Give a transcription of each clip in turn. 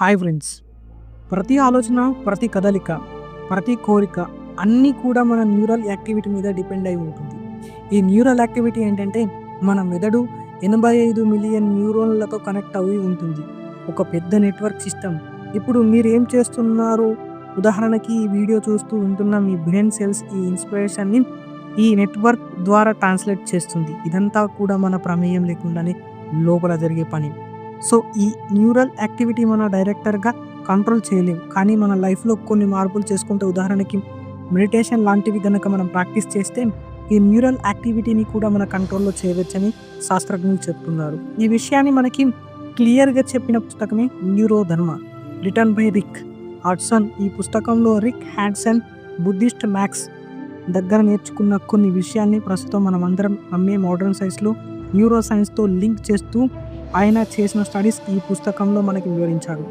Hi friends. ప్రతి ఆలోచన ప్రతి కదలిక ప్రతి కోరిక అన్నీ కూడా మన న్యూరల్ యాక్టివిటీ మీద డిపెండ్ అయి ఉంటుంది. ఈ న్యూరల్ యాక్టివిటీ ఏంటంటే మన మెదడు ఎనభై ఐదు మిలియన్ న్యూరోన్లతో కనెక్ట్ అయి ఉంటుంది. ఒక పెద్ద నెట్వర్క్ సిస్టమ్. ఇప్పుడు మీరు ఏం చేస్తున్నారు? ఉదాహరణకి ఈ వీడియో చూస్తూ ఉంటున్న మీ బ్రెయిన్ సెల్స్ ఈ ఇన్స్పిరేషన్ని ఈ నెట్వర్క్ ద్వారా ట్రాన్స్లేట్ చేస్తుంది. ఇదంతా కూడా మన ప్రమేయం లేకుండానే లోపల జరిగే పని. సో ఈ న్యూరల్ యాక్టివిటీ మన డైరెక్టర్గా కంట్రోల్ చేయలేం. కానీ మన లైఫ్లో కొన్ని మార్పులు చేసుకుంటే ఉదాహరణకి మెడిటేషన్ లాంటివి కనుక మనం ప్రాక్టీస్ చేస్తే ఈ న్యూరల్ యాక్టివిటీని కూడా మన కంట్రోల్లో చేయవచ్చని శాస్త్రజ్ఞులు చెప్తున్నారు. ఈ విషయాన్ని మనకి క్లియర్గా చెప్పిన పుస్తకమే Neurodharma written by Rick Hanson. ఈ పుస్తకంలో రిక్ హ్యాడ్సన్ బుద్ధిస్ట్ మ్యాక్స్ దగ్గర నేర్చుకున్న కొన్ని విషయాల్ని ప్రస్తుతం మనం అందరం నమ్మే మోడర్న్ సైన్స్లో న్యూరో సైన్స్తో లింక్ చేస్తూ ఆయన చేసిన స్టడీస్ ఈ పుస్తకంలో మనకి వివరించాడు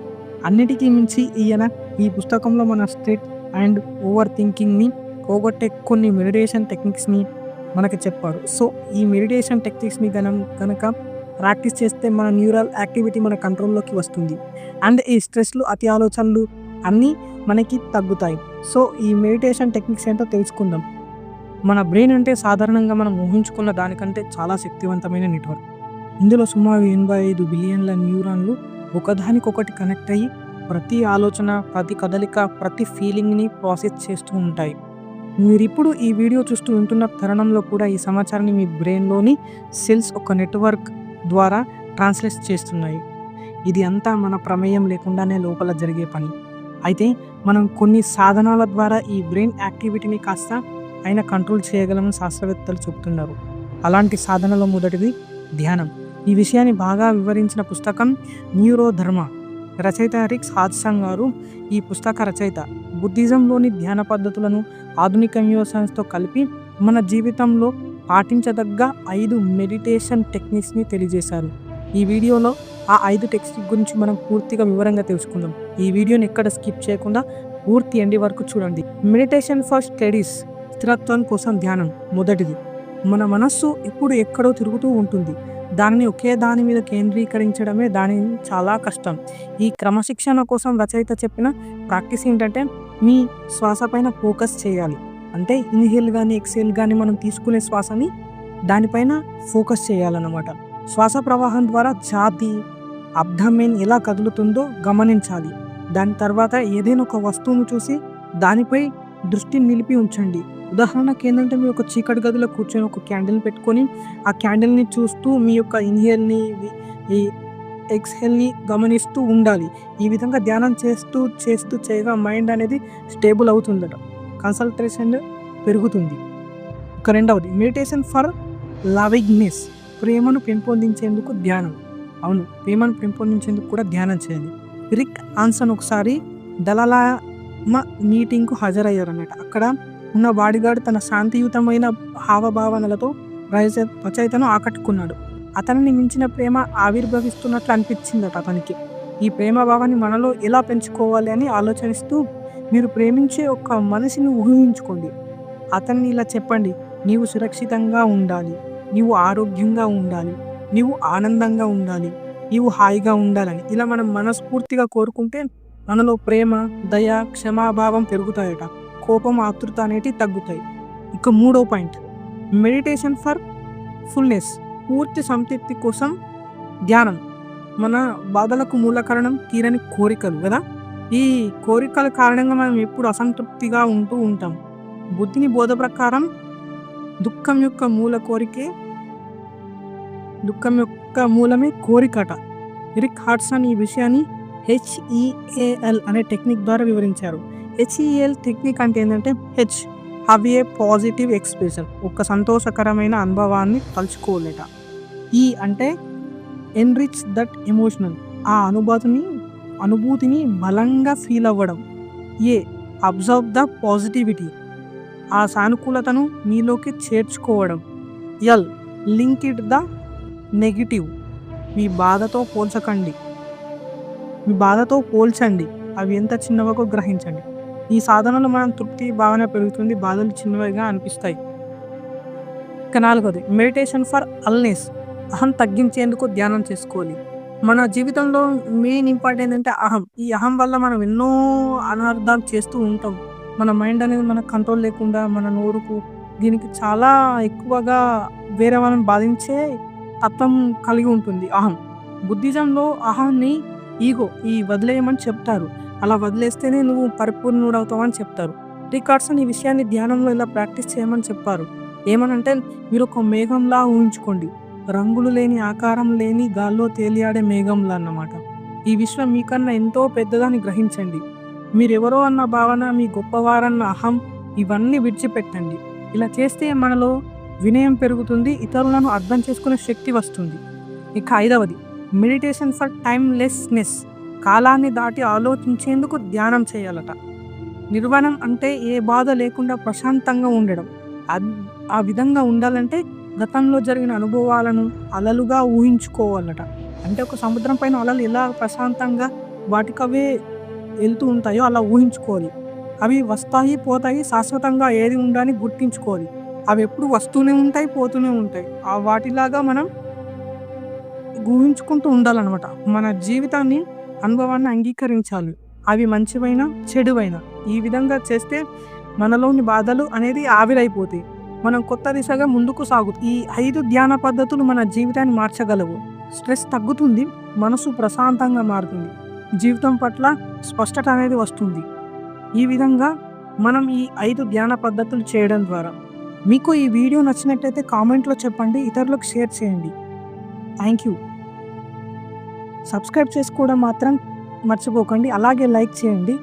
అన్నిటికీ మించి ఈయన ఈ పుస్తకంలో మన స్ట్రెట్ అండ్ ఓవర్ థింకింగ్ని పోగొట్టే కొన్ని మెడిటేషన్ టెక్నిక్స్ని మనకి చెప్పారు. సో ఈ మెడిటేషన్ టెక్నిక్స్ని గనం కనుక ప్రాక్టీస్ చేస్తే మన న్యూరల్ యాక్టివిటీ మన కంట్రోల్లోకి వస్తుంది. అండ్ ఈ స్ట్రెస్లు అతి ఆలోచనలు అన్నీ మనకి తగ్గుతాయి. సో ఈ మెడిటేషన్ టెక్నిక్స్ ఏంటో తెలుసుకుందాం. మన బ్రెయిన్ అంటే సాధారణంగా మనం ఊహించుకున్న దానికంటే చాలా శక్తివంతమైన నెట్వర్క్. ఇందులో సుమారు ఎనభై ఐదు బిలియన్ల న్యూరాన్లు ఒకదానికొకటి కనెక్ట్ అయ్యి ప్రతి ఆలోచన ప్రతి కదలిక ప్రతి ఫీలింగ్ని ప్రాసెస్ చేస్తూ ఉంటాయి. మీరు ఇప్పుడు ఈ వీడియో చూస్తూ ఉంటున్న తరుణంలో కూడా ఈ సమాచారాన్ని మీ బ్రెయిన్లోని సెల్స్ ఒక నెట్వర్క్ ద్వారా ట్రాన్స్లేట్ చేస్తున్నాయి. ఇది అంతా మన ప్రమేయం లేకుండానే లోపల జరిగే పని. అయితే మనం కొన్ని సాధనాల ద్వారా ఈ బ్రెయిన్ యాక్టివిటీని కాస్త అయినా కంట్రోల్ చేయగలమని శాస్త్రవేత్తలు చెబుతున్నారు. అలాంటి సాధనలో మొదటిది ధ్యానం. ఈ విషయాన్ని బాగా వివరించిన పుస్తకం న్యూరో ధర్మ రచయిత రిక్స్ హాద్సంగ్ గారు ఈ పుస్తక రచయిత. బుద్ధిజంలోని ధ్యాన పద్ధతులను ఆధునిక న్యూరో సైన్స్తో కలిపి మన జీవితంలో పాటించదగ్గ ఐదు మెడిటేషన్ టెక్నిక్స్ని తెలియజేశారు. ఈ వీడియోలో ఆ ఐదు టెక్నిక్ గురించి మనం పూర్తిగా వివరంగా తెలుసుకుందాం. ఈ వీడియోని ఎక్కడ స్కిప్ చేయకుండా పూర్తి ఎండి వరకు చూడండి. మెడిటేషన్ ఫర్ స్టడీస్ స్థిరత్వం కోసం ధ్యానం మొదటిది. మన మనస్సు ఎప్పుడు ఎక్కడో తిరుగుతూ ఉంటుంది. దానిని ఒకే దాని మీద కేంద్రీకరించడమే దాని చాలా కష్టం. ఈ క్రమశిక్షణ కోసం రచయిత చెప్పిన ప్రాక్టీస్ ఏంటంటే మీ శ్వాస పైన ఫోకస్ చేయాలి. అంటే ఇన్హేల్ కానీ ఎక్సేల్ కానీ మనం తీసుకునే శ్వాసని దానిపైన ఫోకస్ చేయాలన్నమాట. శ్వాస ప్రవాహం ద్వారా ఛాతి అబ్ధమేన్ ఎలా కదులుతుందో గమనించాలి. దాని తర్వాత ఏదైనా ఒక వస్తువును చూసి దానిపై దృష్టిని నిలిపి ఉంచండి. ఉదాహరణకి ఏంటంటే మీ యొక్క చీకటి గదిలో కూర్చొని ఒక క్యాండిల్ పెట్టుకొని ఆ క్యాండిల్ని చూస్తూ మీ యొక్క ఇన్హేల్ని ఈ ఎక్స్హెల్ని గమనిస్తూ ఉండాలి. ఈ విధంగా ధ్యానం చేస్తూ చేస్తూ చేయగా మైండ్ అనేది స్టేబుల్ అవుతుందట. కన్సల్ట్రేషన్ పెరుగుతుంది. ఒక రెండవది మెడిటేషన్ ఫర్ లవింగ్నెస్ ప్రేమను పెంపొందించేందుకు ధ్యానం. అవును ప్రేమను పెంపొందించేందుకు కూడా ధ్యానం చేయాలి రిక్ ఆన్సన్ ఒకసారి మా మీటింగ్కు హాజరయ్యారన్నమాట. అక్కడ ఉన్న బాడిగాడు తన శాంతియుతమైన హావభావనలతో రచయిత రచయితను ఆకట్టుకున్నాడు. అతనిని మించిన ప్రేమ ఆవిర్భవిస్తున్నట్లు అనిపించిందట అతనికి. ఈ ప్రేమ భావాన్ని మనలో ఎలా పెంచుకోవాలి అని ఆలోచిస్తూ మీరు ప్రేమించే ఒక మనిషిని ఊహించుకోండి. అతన్ని ఇలా చెప్పండి నీవు సురక్షితంగా ఉండాలి నీవు ఆరోగ్యంగా ఉండాలి నీవు ఆనందంగా ఉండాలి నీవు హాయిగా ఉండాలని. ఇలా మనం మనస్ఫూర్తిగా కోరుకుంటే మనలో ప్రేమ దయ క్షమాభావం పెరుగుతాయట. కోపం ఆతృత అనేటివి తగ్గుతాయి. ఇక మూడో పాయింట్. Meditation for fullness. పూర్తి సంతృప్తి కోసం ధ్యానం. మన బాధలకు మూల కారణం తీరని కోరికలు కదా? ఈ కోరికల కారణంగా మనం ఎప్పుడు అసంతృప్తిగా ఉంటూ ఉంటాం. బుద్ధిని బోధ ప్రకారం దుఃఖం యొక్క మూల కోరికే దుఃఖం యొక్క మూలమే కోరికట. ఎరిక్ హాట్సన్ ఈ విషయాన్ని హెచ్ఈఏఎల్ అనే టెక్నిక్ ద్వారా వివరించారు. హెచ్ఈఎల్ టెక్నిక్ అంటే ఏంటంటే హెచ్ అవి ఏ పాజిటివ్ ఎక్స్ప్రెషన్ ఒక సంతోషకరమైన అనుభవాన్ని తలుచుకోలేట. ఈ అంటే ఎన్రిచ్ దట్ ఎమోషనల్ ఆ అనుభూతిని అనుభూతిని బలంగా ఫీల్ అవ్వడం. ఏ అబ్జర్వ్ ద పాజిటివిటీ ఆ సానుకూలతను మీలోకి చేర్చుకోవడం. ఎల్ లింక్ ఇట్ ద నెగిటివ్ మీ బాధతో పోల్చకండి. మీ బాధతో పోల్చండి అవి ఎంత చిన్నవో గ్రహించండి ఈ సాధనలో మనం తృప్తి భావన పెరుగుతుంది బాధలు చిన్నవిగా అనిపిస్తాయి ఇక నాలుగోది మెడిటేషన్ ఫర్ అల్నెస్ అహం తగ్గించేందుకు ధ్యానం చేసుకోవాలి మన జీవితంలో మెయిన్ ఇంపార్టెంట్ ఏంటంటే అహం. ఈ అహం వల్ల మనం ఎన్నో అనర్థాలు చేస్తూ ఉంటాం. మన మైండ్ అనేది మన కంట్రోల్ లేకుండా మన నోరుకు దీనికి చాలా ఎక్కువగా వేరే వాళ్ళని బాధించే తత్వం కలిగి ఉంటుంది అహం. బుద్ధిజంలో అహాన్ని ఈగో ఈ వదిలేయమని చెప్తారు. అలా వదిలేస్తేనే నువ్వు పరిపూర్ణుడవుతావని చెప్తారు. రికార్డ్సన్ ఈ విషయాన్ని ధ్యానంలో ఇలా ప్రాక్టీస్ చేయమని చెప్పారు. ఏమనంటే మీరు ఒక మేఘంలా ఊహించుకోండి. రంగులు లేని, ఆకారం లేని గాల్లో తేలియాడే మేఘంలా అన్నమాట. ఈ విశ్వం మీకన్నా ఎంతో పెద్దదని గ్రహించండి. మీరెవరో అన్న భావన, మీ గొప్పవారన్న అహం ఇవన్నీ విడిచిపెట్టండి. ఇలా చేస్తే మనలో వినయం పెరుగుతుంది. ఇతరులను అర్థం చేసుకునే శక్తి వస్తుంది. ఇక ఐదవది మెడిటేషన్ ఫర్ టైమ్‌లెస్‌నెస్ కాలాన్ని దాటి ఆలోచించేందుకు ధ్యానం చేయాలట. నిర్వాణం అంటే ఏ బాధ లేకుండా ప్రశాంతంగా ఉండడం. ఆ విధంగా ఉండాలంటే గతంలో జరిగిన అనుభవాలను అలలుగా ఊహించుకోవాలట. అంటే ఒక సముద్రం పైన అలలు ఎలా ప్రశాంతంగా వాటికవే వెళ్తూ ఉంటాయో అలా ఊహించుకోవాలి. అవి వస్తాయి, పోతాయి. శాశ్వతంగా ఏది ఉండని గుర్తించుకోవాలి. అవి ఎప్పుడు వస్తూనే ఉంటాయి, పోతూనే ఉంటాయి. ఆ వాటిలాగా మనం ఊహించుకుంటూ ఉండాలన్నమాట మన జీవితాన్ని, అనుభవాన్ని అంగీకరించాలి. అవి మంచివైనా, చెడువైనా. ఈ విధంగా చేస్తే మనలోని బాధలు అనేది ఆవిరైపోతాయి. మనం కొత్త దిశగా ముందుకు సాగు ఈ ఐదు ధ్యాన పద్ధతులు మన జీవితాన్ని మార్చగలవు. స్ట్రెస్ తగ్గుతుంది. మనసు ప్రశాంతంగా మారుతుంది. జీవితం పట్ల స్పష్టత అనేది వస్తుంది. ఈ విధంగా మనం ఈ ఐదు ధ్యాన పద్ధతులు చేయడం ద్వారా మీకు ఈ వీడియో నచ్చినట్టయితే కామెంట్‌లో చెప్పండి. ఇతరులకు షేర్ చేయండి. Thank you. సబ్స్క్రైబ్ చేసుకోవడం మాత్రం మర్చిపోకండి. అలాగే లైక్ చేయండి.